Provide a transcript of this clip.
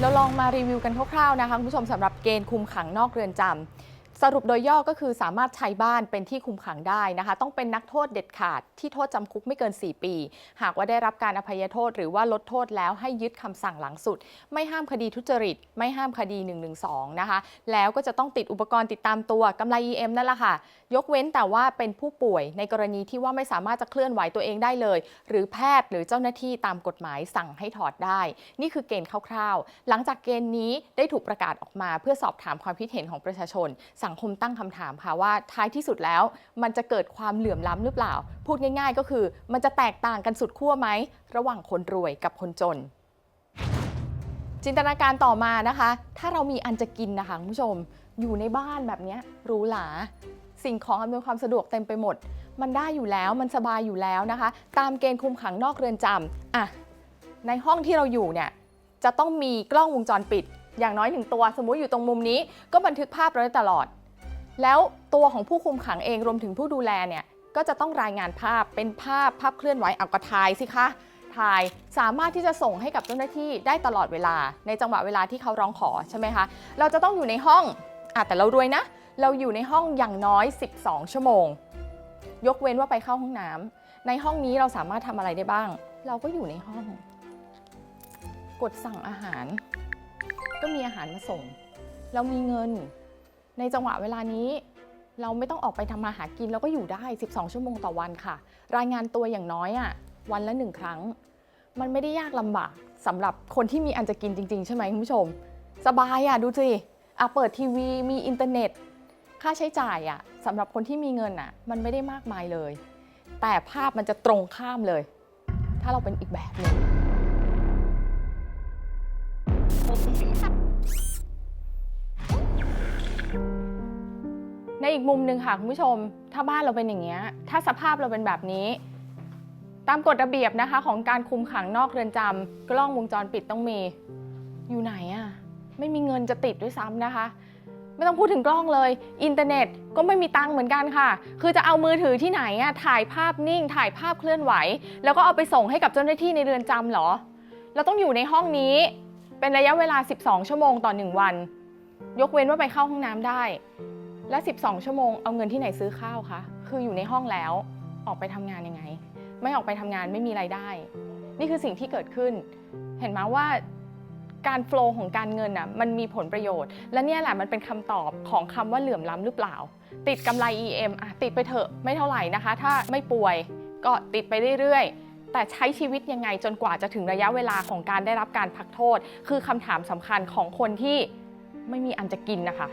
เราลองมารีวิวกันคร่าวๆนะคะคุณผู้ชมสำหรับเกณฑ์คุมขังนอกเรือนจำ สรุปโดยย่อก็คือสามารถใช้บ้านเป็นที่คุมขังได้นะคะ ต้องเป็นนักโทษเด็ดขาดที่โทษจำคุกไม่เกิน 4 ปี หากว่าได้รับการอภัยโทษ หรือว่าลดโทษแล้วให้ยึดคำสั่งหลังสุด ไม่ห้ามคดีทุจริต ไม่ห้ามคดี 112 นะคะ แล้วก็จะต้องติดอุปกรณ์ติดตามตัวกำไร EM นั่นแหละค่ะ ยกเว้นแต่ว่าเป็นผู้ป่วยในกรณีที่ว่าไม่สามารถจะเคลื่อนไหวตัวเองได้เลย หรือแพทย์หรือเจ้าหน้าที่ตามกฎหมายสั่งให้ถอดได้ นี่คือเกณฑ์คร่าวๆ หลังจากเกณฑ์นี้ได้ถูกประกาศออกมา เพื่อสอบถามความคิดเห็นของประชาชนสังคมตั้งคำถามค่ะว่าท้ายที่สุดแล้ว มันจะเกิดความเหลื่อมล้ำหรือเปล่า พูดง่ายๆ ก็คือ มันจะแตกต่างกันสุดขั้วไหมระหว่างคนรวยกับคนจน จินตนาการต่อมานะคะ ถ้าเรามีอันจะกินนะคะคุณผู้ชมอยู่ในบ้านแบบนี้หรูหราสิ่งของอำนวยความสะดวกเต็มไปหมด มันได้อยู่แล้วมันสบายอยู่แล้วนะคะ ตามเกณฑ์คุมขังนอกเรือนจำอะในห้องที่เราอยู่เนี่ยจะต้องมีกล้องวงจรปิด อย่างน้อยหนึ่งตัว สมมุติอยู่ตรงมุมนี้ ก็บันทึกภาพเราได้ตลอด แล้วตัวของผู้คุมขังเองรวมถึงผู้ดูแลเนี่ยก็จะต้องรายงานภาพเป็นภาพภาพเคลื่อนไหวเอาก็ถ่ายสิคะถ่ายสามารถที่จะส่งให้กับเจ้าหน้าที่ได้ตลอดเวลา ในจังหวะเวลาที่เขาร้องขอใช่ไหมคะเราจะต้องอยู่ในห้องอแต่เรารวยนะ เราอยู่ในห้องอย่างน้อย 12 ชั่วโมง ยกเว้นว่าไปเข้าห้องน้ำในห้องนี้เราสามารถทำอะไรได้บ้าง เราก็อยู่ในห้อง กดสั่งอาหาร ก็มีอาหารมาส่ง เรามีเงิน ในจังหวะเวลานี้เราไม่ต้องออกไปทำมาหากินเราก็อยู่ได้ 12 ชั่วโมงต่อวันค่ะ รายงานตัวอย่างน้อยอะวันละหนึ่งครั้ง มันไม่ได้ยากลำบากสำหรับคนที่มีอันจะกินจริง ๆ ใช่ไหมคุณผู้ชม สบายอะดูสิอะเปิดทีวีมีอินเทอร์เน็ต ค่าใช้จ่ายอะสำหรับคนที่มีเงินอะมันไม่ได้มากมายเลย แต่ภาพมันจะตรงข้ามเลย ถ้าเราเป็นอีกแบบหนึ่ง ในอีกมุมหนึ่งค่ะคุณผู้ชม ถ้าบ้านเราเป็นอย่างเงี้ย ถ้าสภาพเราเป็นแบบนี้ ตามกฎระเบียบนะคะ ของการคุมขังนอกเรือนจำกล้องวงจรปิดต้องมี อยู่ไหนอะไม่มีเงินจะติดด้วยซ้ำนะคะ ไม่ต้องพูดถึงกล้องเลย อินเทอร์เน็ตก็ไม่มีตังค์เหมือนกันค่ะ คือจะเอามือถือที่ไหนอะถ่ายภาพนิ่ง ถ่ายภาพเคลื่อนไหว แล้วก็เอาไปส่งให้กับเจ้าหน้าที่ในเรือนจำเหรอ เราต้องอยู่ในห้องนี้ เป็นระยะเวลา 12 ชั่วโมงต่อ 1 วัน ยกเว้นว่าไปเข้าห้องน้ำได้ และ 12 ชั่วโมงเอาเงินที่ไหนซื้อข้าวคะ คืออยู่ในห้องแล้ว ออกไปทำงานยังไง ไม่ออกไปทำงานไม่มีไรายได้ นี่คือสิ่งที่เกิดขึ้น เห็นไหมว่าการโฟล์ของการเงินอะมันมีผลประโยชน์ และเนี่ยแหละมันเป็นคำตอบของคำว่าเหลื่อมล้ำหรือเปล่า ติดกำไร EM อะติดไปเถอะไม่เท่าไหร่นะคะ ถ้าไม่ป่วยก็ติดไปเรื่อยๆ แต่ใช้ชีวิตยังไงจนกว่าจะถึงระยะเวลาของการได้รับการพักโทษ คือคำถามสำคัญของคนที่ ไม่มีอันจะกินนะคะ